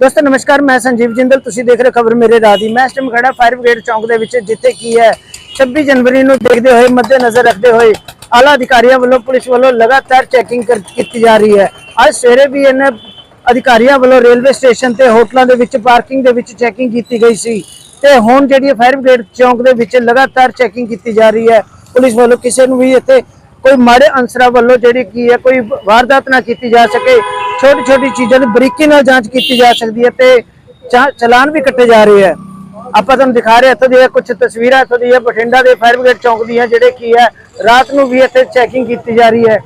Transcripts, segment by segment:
ਦੋਸਤੋ, ਨਮਸਕਾਰ, ਮੈਂ ਸੰਜੀਵ ਜਿੰਦਲ। ਤੁਸੀਂ ਦੇਖ ਰਹੇ ਖਬਰ ਮੇਰੇ ਰਾਹ ਦੀ। ਮੈਂ ਇਸ ਟਾਈਮ ਖੜਾ ਫਾਇਰ ਬ੍ਰਿਗੇਡ ਚੌਂਕ ਦੇ ਵਿੱਚ, ਜਿੱਥੇ ਕੀ ਹੈ 26 ਜਨਵਰੀ ਨੂੰ ਦੇਖਦੇ ਹੋਏ ਮੱਦੇ ਨਜ਼ਰ ਰੱਖਦੇ ਹੋਏ, ਆਲਾ ਅਧਿਕਾਰੀਆਂ ਵੱਲੋਂ, ਪੁਲਿਸ ਵੱਲੋਂ ਲਗਾਤਾਰ ਚੈਕਿੰਗ ਕੀਤੀ ਜਾ ਰਹੀ ਹੈ। ਅੱਜ ਸਵੇਰੇ ਵੀ ਇਹਨਾਂ ਅਧਿਕਾਰੀਆਂ ਵੱਲੋਂ ਰੇਲਵੇ ਸਟੇਸ਼ਨ ਤੇ ਹੋਟਲਾਂ ਦੇ ਵਿੱਚ, ਪਾਰਕਿੰਗ ਦੇ ਵਿੱਚ ਚੈਕਿੰਗ ਕੀਤੀ ਗਈ ਸੀ। ਤੇ ਹੁਣ ਜਿਹੜੀ ਫਾਇਰ ਬ੍ਰਿਗੇਡ ਚੌਂਕ ਦੇ ਵਿੱਚ ਲਗਾਤਾਰ ਚੈਕਿੰਗ ਕੀਤੀ ਜਾ ਰਹੀ ਹੈ, ਪੁਲਿਸ ਵੱਲੋਂ ਕਿਸੇ ਨੂੰ ਵੀ ਇੱਥੇ ਕੋਈ ਮਾੜੇ ਅਨਸਰਾਂ ਵੱਲੋਂ ਜਿਹੜੀ ਕੀ ਹੈ, ਕੋਈ ਵਾਰਦਾਤ ਨਾ ਕੀਤੀ ਜਾ ਸਕੇ। ਛੋਟੀ ਛੋਟੀ ਚੀਜ਼ਾਂ ਦੀ ਬਰੀਕੀ ਨਾਲ ਜਾਂਚ ਕੀਤੀ ਜਾ ਸਕਦੀ ਹੈ ਤੇ ਚਾ- ਚਲਾਨ ਵੀ ਕੱਟੇ ਜਾ ਰਹੇ ਹੈ। ਆਪਾਂ ਤੁਹਾਨੂੰ ਦਿਖਾ ਰਹੇ ਹਾਂ, ਇੱਥੋਂ ਦੀਆਂ ਕੁਝ ਤਸਵੀਰਾਂ, ਇੱਥੋਂ ਦੀਆਂ ਬਠਿੰਡਾ ਦੇ ਫਾਇਰ ਬ੍ਰਿਗੇਡ ਚੌਂਕ ਦੀ ਹੈ ਜਿਹੜੇ ਕੀ ਹੈ, ਰਾਤ ਨੂੰ ਵੀ ਇੱਥੇ ਚੈਕਿੰਗ ਕੀਤੀ ਜਾ ਰਹੀ ਹੈ।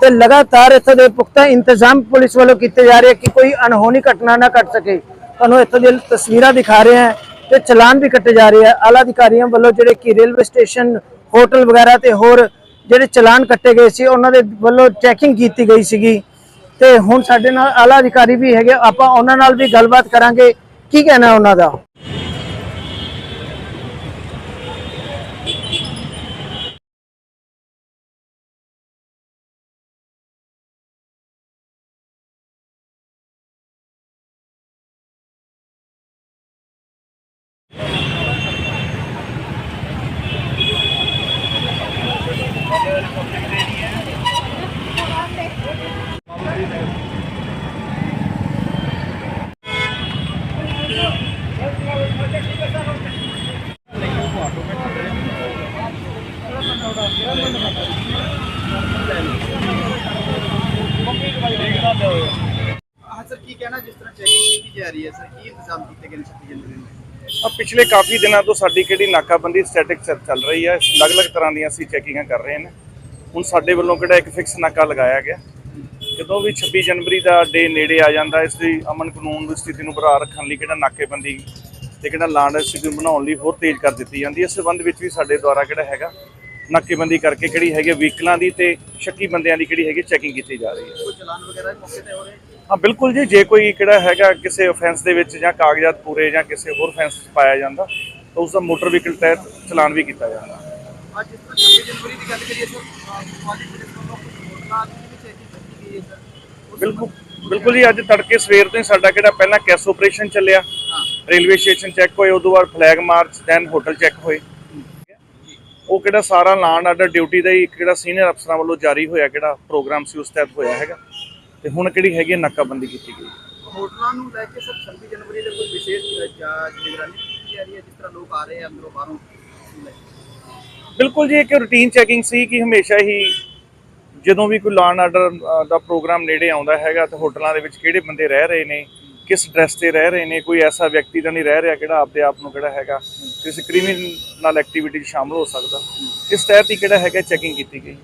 ਤੇ ਲਗਾਤਾਰ ਇੱਥੋਂ ਦੇ ਪੁਖਤਾ ਇੰਤਜ਼ਾਮ ਪੁਲਿਸ ਵੱਲੋਂ ਕੀਤੇ ਜਾ ਰਹੇ ਹੈ ਕਿ ਕੋਈ ਅਣਹੋਣੀ ਘਟਨਾ ਨਾ ਘਟ ਸਕੇ। ਤੁਹਾਨੂੰ ਇੱਥੋਂ ਦੀਆਂ ਤਸਵੀਰਾਂ ਦਿਖਾ ਰਹੇ ਹਾਂ ਤੇ ਚਲਾਨ ਵੀ ਕੱਟੇ ਜਾ ਰਹੇ ਆ ਆਲਾ ਅਧਿਕਾਰੀਆਂ ਵੱਲੋਂ ਜਿਹੜੇ ਕਿ ਰੇਲਵੇ ਸਟੇਸ਼ਨ, ਹੋਟਲ ਵਗੈਰਾ ਤੇ ਹੋਰ ਜਿਹੜੇ ਚਲਾਨ ਕੱਟੇ ਗਏ ਸੀ, ਉਹਨਾਂ ਦੇ ਵੱਲੋਂ ਚੈਕਿੰਗ ਕੀਤੀ ਗਈ ਸੀਗੀ। ਤੇ ਹੁਣ ਸਾਡੇ ਨਾਲ ਆਲਾ ਅਧਿਕਾਰੀ ਵੀ ਹੈਗੇ, ਆਪਾਂ ਉਹਨਾਂ ਨਾਲ ਵੀ ਗੱਲਬਾਤ ਕਰਾਂਗੇ। ਕੀ ਕਹਿਣਾ ਉਹਨਾਂ ਦਾ? ਜਿਸ ਤਰ੍ਹਾਂ ਚੈਕਿੰਗ ਕੀਤੀ ਜਾ ਰਹੀ ਹੈ, ਸਰ, ਕੀ ਇੰਤਜ਼ਾਮ ਕੀਤੇ ਗਏ ਨੇ 26 ਜਨਵਰੀ ਨੂੰ? ਆ ਪਿਛਲੇ ਕਾਫੀ ਦਿਨਾਂ ਤੋਂ ਸਾਡੀ ਕਿਹੜੀ ਨਾਕਾਬੰਦੀ ਸਟੈਟਿਕ ਚੱਲ ਰਹੀ ਹੈ, ਅਲੱਗ-ਅਲੱਗ ਤਰ੍ਹਾਂ ਦੀਆਂ ਅਸੀਂ ਚੈਕਿੰਗਾਂ ਕਰ ਰਹੇ ਨੇ। ਹੁਣ ਸਾਡੇ ਵੱਲੋਂ ਕਿਹੜਾ ਇੱਕ ਫਿਕਸ ਨਾਕਾ ਲਗਾਇਆ ਗਿਆ। ਜਦੋਂ ਵੀ 26 ਜਨਵਰੀ ਦਾ ਡੇ ਨੇੜੇ ਆ ਜਾਂਦਾ, ਇਸ ਦੀ ਅਮਨ ਕਾਨੂੰਨ ਦੀ ਸਥਿਤੀ ਨੂੰ ਬਰਕਰਾਰ ਰੱਖਣ ਲਈ ਕਿਹੜਾ ਨਾਕੇਬੰਦੀ ਤੇ ਕਿਹੜਾ ਲਾਂਡ ਸਥਿਤੀ ਬਣਾਉਣ ਲਈ ਹੋਰ ਤੇਜ਼ ਕਰ ਦਿੱਤੀ ਜਾਂਦੀ ਹੈ, ਇਸ ਸੰਬੰਧ ਵਿੱਚ ਵੀ ਸਾਡੇ ਦੁਆਰਾ ਕਿਹੜਾ ਹੈਗਾ ਨਾਕੇਬੰਦੀ ਕਰਕੇ ਕਿਹੜੀ ਹੈਗੀ ਵਹੀਕਲਾਂ ਦੀ ਤੇ ਸ਼ੱਕੀ ਬੰਦਿਆਂ ਦੀ ਕਿਹੜੀ ਹੈਗੀ ਚੈਕਿੰਗ ਕੀਤੀ ਜਾ ਰਹੀ ਹੈ। ਕੋਈ ਚਲਾਨ ਵਗੈਰਾ ਮੌਕੇ ਤੇ ਹੋ ਰਹੇ? ਹਾਂ ਬਿਲਕੁਲ ਜੀ ਜੇ ਕੋਈ ਕਿਹੜਾ ਹੈਗਾ ਕਿਸੇ ਆਫੈਂਸ ਦੇ ਵਿੱਚ ਜਾਂ ਕਾਗਜ਼ਾਤ ਪੂਰੇ ਜਾਂ ਕਿਸੇ ਹੋਰ ਆਫੈਂਸ ਪਾਇਆ ਜਾਂਦਾ ਤਾਂ ਉਸ ਦਾ ਮੋਟਰ ਵਹੀਕਲ ਤਹਿਤ ਚਲਾਨ ਵੀ ਕੀਤਾ ਜਾਂਦਾ। ਅੱਜ ਜਿਸ ਤਰ੍ਹਾਂ 26 ਜਨਵਰੀ ਦੀ ਗੱਲ ਕਰੀਏ ਸਰ? ਬਿਲਕੁਲ ਬਿਲਕੁਲ ਜੀ ਅੱਜ ਤੜਕੇ ਸਵੇਰ ਤੋਂ ਹੀ ਸਾਡਾ ਕਿਹੜਾ ਪਹਿਲਾਂ ਕੈਸ ਆਪਰੇਸ਼ਨ ਚੱਲਿਆ। ਰੇਲਵੇ ਸਟੇਸ਼ਨ ਚੈੱਕ ਹੋਏ ਉਦੋਂ ਬਾਅਦ flag march then hotel check ਹੋਏ। ਉਹ ਕਿਹੜਾ ਸਾਰਾ ਲਾਂਡ ਆਰਡਰ ਡਿਊਟੀ ਦਾ ਹੀ ਇੱਕ ਕਿਹੜਾ ਸੀਨੀਅਰ ਅਫਸਰਾਂ ਵੱਲੋਂ ਜਾਰੀ ਹੋਇਆ ਕਿਹੜਾ ਪ੍ਰੋਗਰਾਮ ਸੀ ਉਸ ਤਹਿਤ ਹੋਇਆ ਹੈਗਾ ਤੇ ਹੁਣ ਕਿਹੜੀ ਹੈਗੀ ਨਾਕਾਬੰਦੀ ਕੀਤੀ ਗਈ ਹੋਟਲਾਂ ਨੂੰ ਲੈ ਕੇ ਸਰ 26 ਜਨਵਰੀ ਦੇ ਕੋਈ ਵਿਸ਼ੇਸ਼ ਜਾਂਚ ਨਿਗਰਾਨੀ ਕੀਤੀ ਜਾ ਰਹੀ ਹੈ ਜਿਸ ਤਰ੍ਹਾਂ ਲੋਕ ਆ ਰਹੇ ਆ ਅੰਦਰੋਂ ਬਾਹਰੋਂ। ਬਿਲਕੁਲ ਜੀ ਇੱਕ ਰੂਟੀਨ ਚੈਕਿੰਗ ਸੀ ਕਿ ਹਮੇਸ਼ਾ ਹੀ ਜਦੋਂ ਵੀ ਕੋਈ ਲਾਅਨ ਆਰਡਰ ਦਾ ਪ੍ਰੋਗਰਾਮ ਨੇੜੇ ਆਉਂਦਾ ਹੈਗਾ ਤਾਂ ਹੋਟਲਾਂ ਦੇ ਵਿੱਚ ਕਿਹੜੇ ਬੰਦੇ ਰਹਿ ਰਹੇ ਨੇ ਕਿਸ ਡਰੈਸ ਤੇ ਰਹਿ ਰਹੇ ਨੇ, ਕੋਈ ਐਸਾ ਵਿਅਕਤੀ ਤਾਂ ਨਹੀਂ ਰਹਿ ਰਿਹਾ ਕਿਹੜਾ ਆਪਦੇ ਆਪ ਨੂੰ ਕਿਹੜਾ ਹੈਗਾ, ਕਿਸੇ ਕ੍ਰਿਮੀਨਲ ਐਕਟੀਵਿਟੀ 'ਚ ਸ਼ਾਮਲ ਹੋ ਸਕਦਾ। ਇਸ ਤਹਿਤ ਹੀ ਕਿਹੜਾ ਹੈਗਾ ਚੈਕਿੰਗ ਕੀਤੀ ਗਈ।